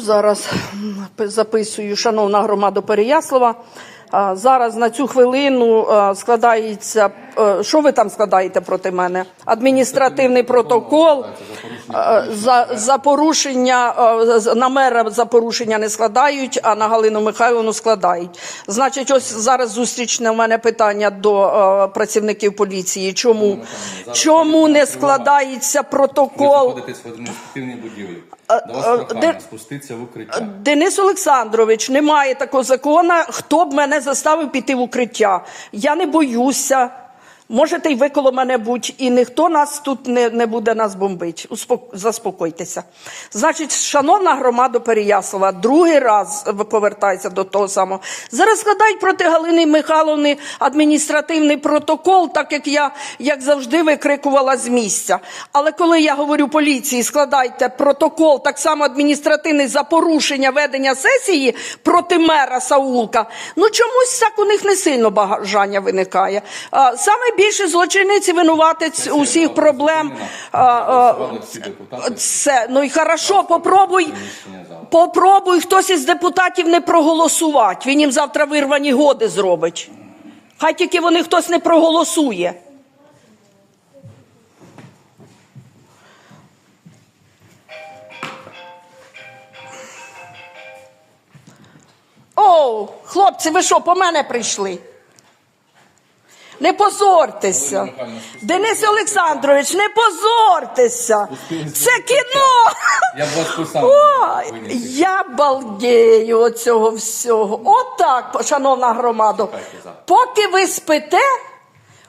Зараз записую, шановна громада Переяслава. Зараз на цю хвилину складається. е, Що ви там складаєте проти мене? Адміністративний протокол е, за, за порушення е, на мера за порушення не складають, а на Галину Михайловну складають. Значить, ось зараз зустрічне у мене питання до е, працівників поліції. Чому, чому не складається протокол? в. Е, е, в. Денис Олександрович, немає такого закону, хто б мене заставив піти в укриття. Я не боюся. Можете й ви коло мене бути, і ніхто нас тут не, не буде нас бомбити. Успок... Заспокойтеся. Значить, шановна громада Переяслава, другий раз повертається до того самого. Зараз складають проти Галини Михайловни адміністративний протокол, так як я, як завжди, викрикувала з місця. Але коли я говорю поліції, складайте протокол, так само адміністративний за порушення ведення сесії проти мера Саулка, ну чомусь так у них не сильно бажання виникає. Саме більше злочинець і винуватець усіх проблем. Це ну і хорошо, попробуй. Попробуй хтось із депутатів не проголосувати. Він їм завтра вирвані годи зробить. Хай тільки вони хтось не проголосує. О, хлопці, ви що, по мене прийшли? Не позортеся. Денис Олександрович, не позортеся. Це кіно. Я б балдею від цього всього. Отак, шановна громада. Поки ви спите,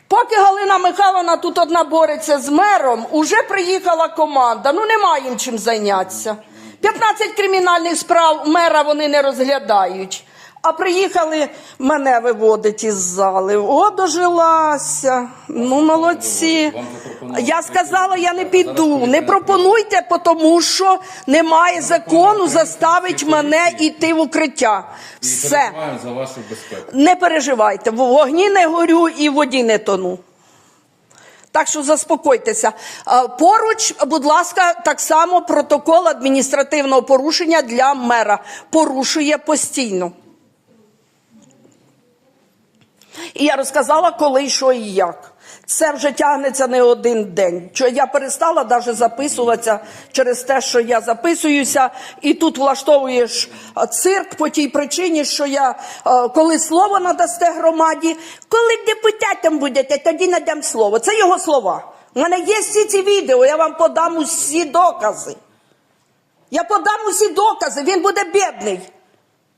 поки Галина Михайловна тут одна бореться з мером, уже приїхала команда. Ну нема їм чим зайнятися. 15 кримінальних справ мера вони не розглядають. А приїхали мене виводить із зали. О, дожилася. Ну, молодці. Я сказала, я не піду. Не пропонуйте, тому що немає закону заставить мене йти в укриття. Все. Не переживайте, в вогні не горю і в воді не тону. Так що заспокойтеся. Поруч, будь ласка, так само протокол адміністративного порушення для мера. Порушує постійно. І я розказала, коли, що і як. Це вже тягнеться не один день. Що я перестала навіть записуватися через те, що я записуюся, і тут влаштовуєш цирк по тій причині, що я коли слово надасте громаді, коли депутатом будете, тоді надам слово. Це його слова. У мене є всі ці відео, я вам подам усі докази. Я подам усі докази, він буде бідний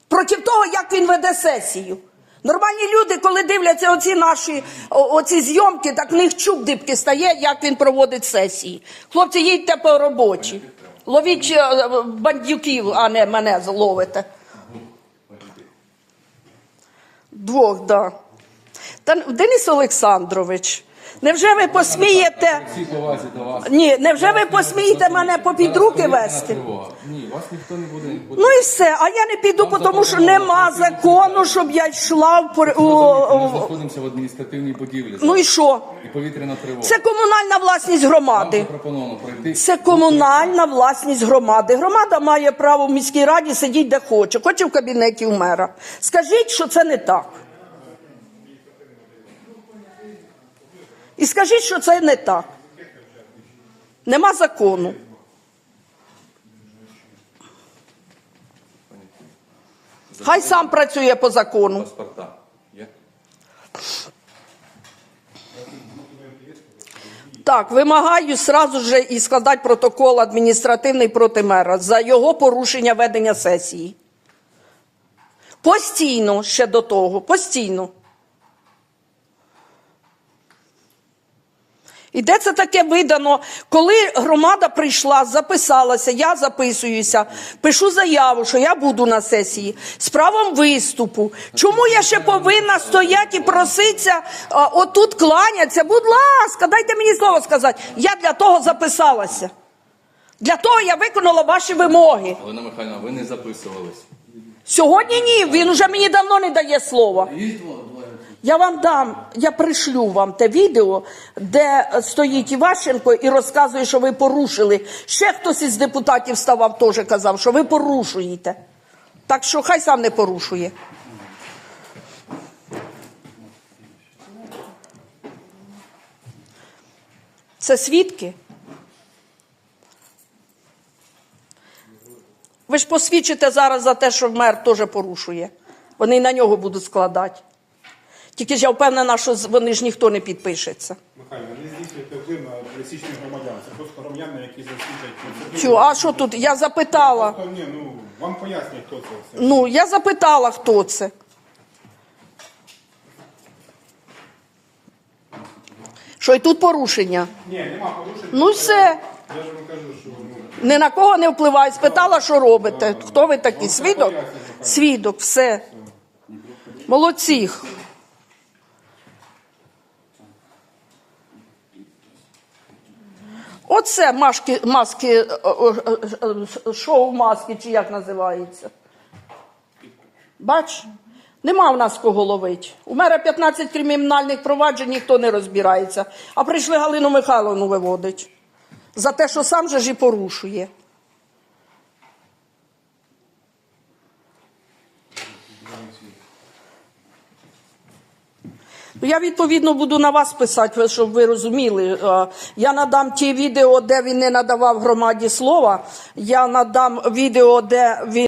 проти того, як він веде сесію. Нормальні люди, коли дивляться оці наші оці зйомки, так в них чуб дибки стає, як він проводить сесії. Хлопці, їдьте по роботі. Ловіть е, бандюків, а не мене зловите. Двох, да. Денис Олександрович, невже ви посмієте? Ні, невже ви посмієте мене попід руки вести? Ні, вас ніхто не буде. Ну і все, а я не піду, тому що нема закону, щоб я йшла в пор- Ми знаходимося в адміністративній будівлі. Ну і що? І повітряна тривога. Це комунальна власність громади. пройти. Це комунальна власність громади. Громада має право в міській раді сидіти де хоче, хоче в кабінеті у мера. Скажіть, що це не так. І скажіть, що це не так. Нема закону. Хай сам працює по закону. Так, вимагаю сразу же і складати протокол адміністративний проти мера за його порушення ведення сесії. Постійно ще до того, постійно. І де це таке видано, коли громада прийшла, записалася, я записуюся, пишу заяву, що я буду на сесії з правом виступу. Чому я ще повинна стояти і проситися, а, отут кланяться? Будь ласка, дайте мені слово сказати. Я для того записалася. Для того я виконала ваші вимоги. Олена Михайлівна, ви не записувались. Сьогодні ні, він уже мені давно не дає слова. Я вам дам, я пришлю вам те відео, де стоїть Іващенко і розказує, що ви порушили. Ще хтось із депутатів ставав, теж казав, що ви порушуєте. Так що хай сам не порушує. Це свідки? Ви ж посвідчите зараз за те, що мер теж порушує. Вони на нього будуть складати. Тільки ж я впевнена, що вони ж ніхто не підпишеться. Михайло, не здійснюєте вплив на пересічних громадян. Це просто громадяни, які засвідчать. Чу, а що тут? Я запитала. Просто, ні, ну, вам пояснюють, хто це все. Ну, я запитала, хто це. Що і тут порушення? Ні, нема порушень. Ну все. Я ж вам кажу, що ну, Ні на кого не впливає. Спитала, що робите. Хто ви такі? Свідок? Свідок, все. Молодці. Оце маски, маски, е, е, е, шоу маски, чи як називається. Бач, нема в нас кого ловить. У мера 15 кримінальних проваджень, ніхто не розбирається. А прийшли Галину Михайловну виводить. За те, що сам же ж і порушує. Я відповідно буду на вас писати, щоб ви розуміли. Е, Я надам ті відео, де він не надавав громаді слова. Я надам відео, де він.